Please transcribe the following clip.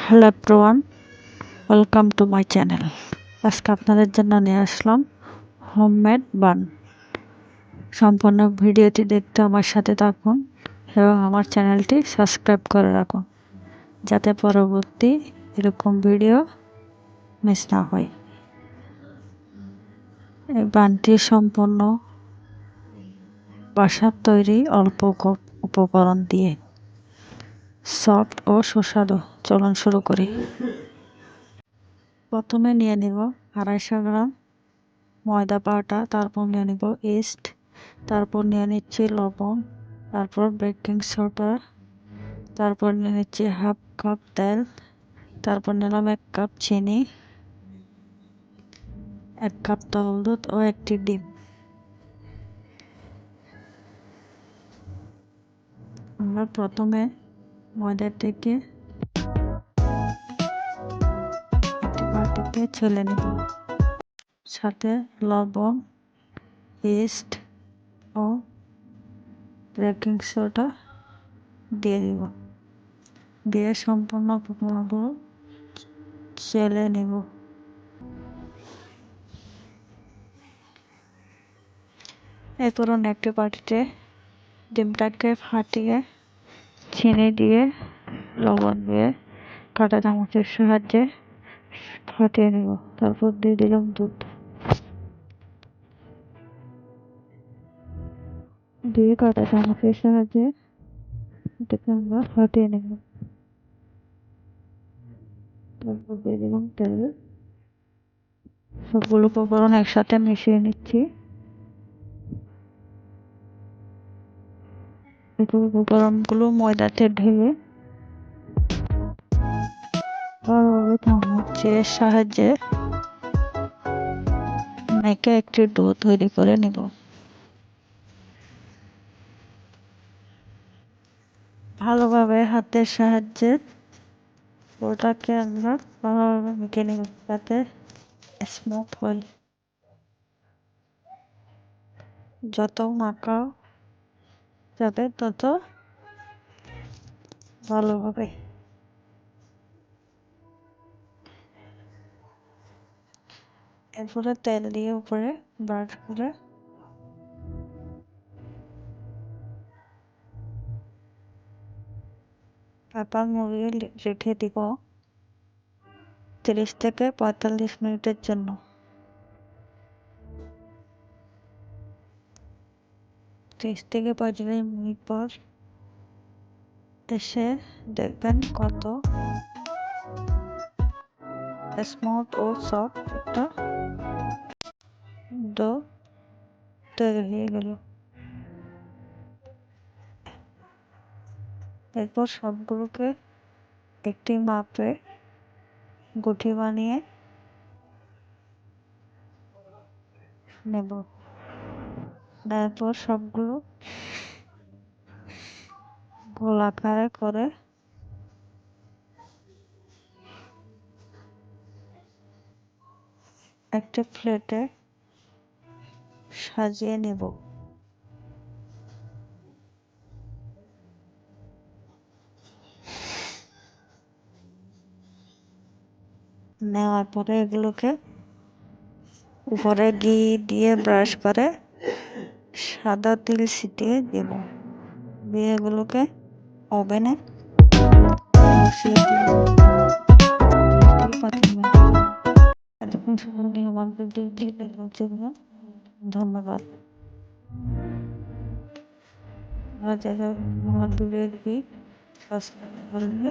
Hello everyone welcome to my channel আজকে আপনাদের জন্য নিয়ে আসলাম হোমমেড বান সম্পূর্ণ ভিডিওটি দেখতে আমার সাথে থাকুন এবং আমার চ্যানেলটি সাবস্ক্রাইব করে রাখুন, যাতে পরবর্তী এরকম ভিডিও মিস না হয়। এই বানটি সম্পূর্ণ বাসার তৈরি অল্প উপকরণ দিয়ে সফট ও সুস্বাদু। চলুন শুরু করি। প্রথমে নিয়ে নিব আড়াইশো গ্রাম ময়দা পাউডার, তারপর নিয়ে নিব ইস্ট, তারপর নিয়ে নিচ্ছি লবণ, তারপর বেকিং সোডা, তারপর নিয়ে নিচ্ছি হাফ কাপ তেল, তারপর নিলাম এক কাপ চিনি, এক কাপ দুধ ও একটি ডিম। আমরা প্রথমে ময়দাটিকে একটি বাটিতে ছেলে নেব সাথে লবণ ইস্ট ও বেকিং সোডা দিয়ে দিব। দিয়ে সম্পূর্ণ উপকরণগুলো চেলে নেব। এরপর একটি বাটিতে ডিমটাকে ফাটিয়ে চিনি দিয়ে, লবণ দিয়ে কাঁটা চামচের সাহায্যে ফাটিয়ে নেব। তারপর দিয়ে দিলাম দুধ। দিয়ে কাঁটা চামচের সাহায্যে এটাকে আমরা ফাটিয়ে নেব। তারপর দিয়ে দিলাম তেল। সবগুলো উপকরণ একসাথে মিশিয়ে নিচ্ছি। উপকরণগুলো ময়দাতে ঢেলে ভালোভাবে চামচের সাহায্যে মেখে একটি ডো তৈরি করে নেব। ভালোভাবে হাতের সাহায্যে ওটাকে আমরা ভালোভাবে মেখে নেব যাতে স্মুথ হয়। যত মাখা যাবে তত ভালো হবে এরপরে তেল দিয়ে উপরে ব্রাশ করে পেপার মুড়িয়ে রেখে দিব তিরিশ থেকে পঁয়তাল্লিশ মিনিটের জন্য। ত্রিশ থেকে পঁয়তাল্লিশ মিনিট পর এসে দেখবেন কত স্মুথ ও সফট একটা ডো তৈরি হয়ে গেল এরপর সবগুলোকে একটি মাপে গুটি বানিয়ে নেব তারপর সবগুলো গোলাকারে করে একটা প্লেটে সাজিয়ে নেব। নেওয়ার পরে এগুলোকে উপরে ঘি দিয়ে ব্রাশ করে সাদা তিল ছিটিয়ে দেব। দিয়ে এগুলোকে ওভেনে ধন্যবাদ। আমার যারা আমার করবে।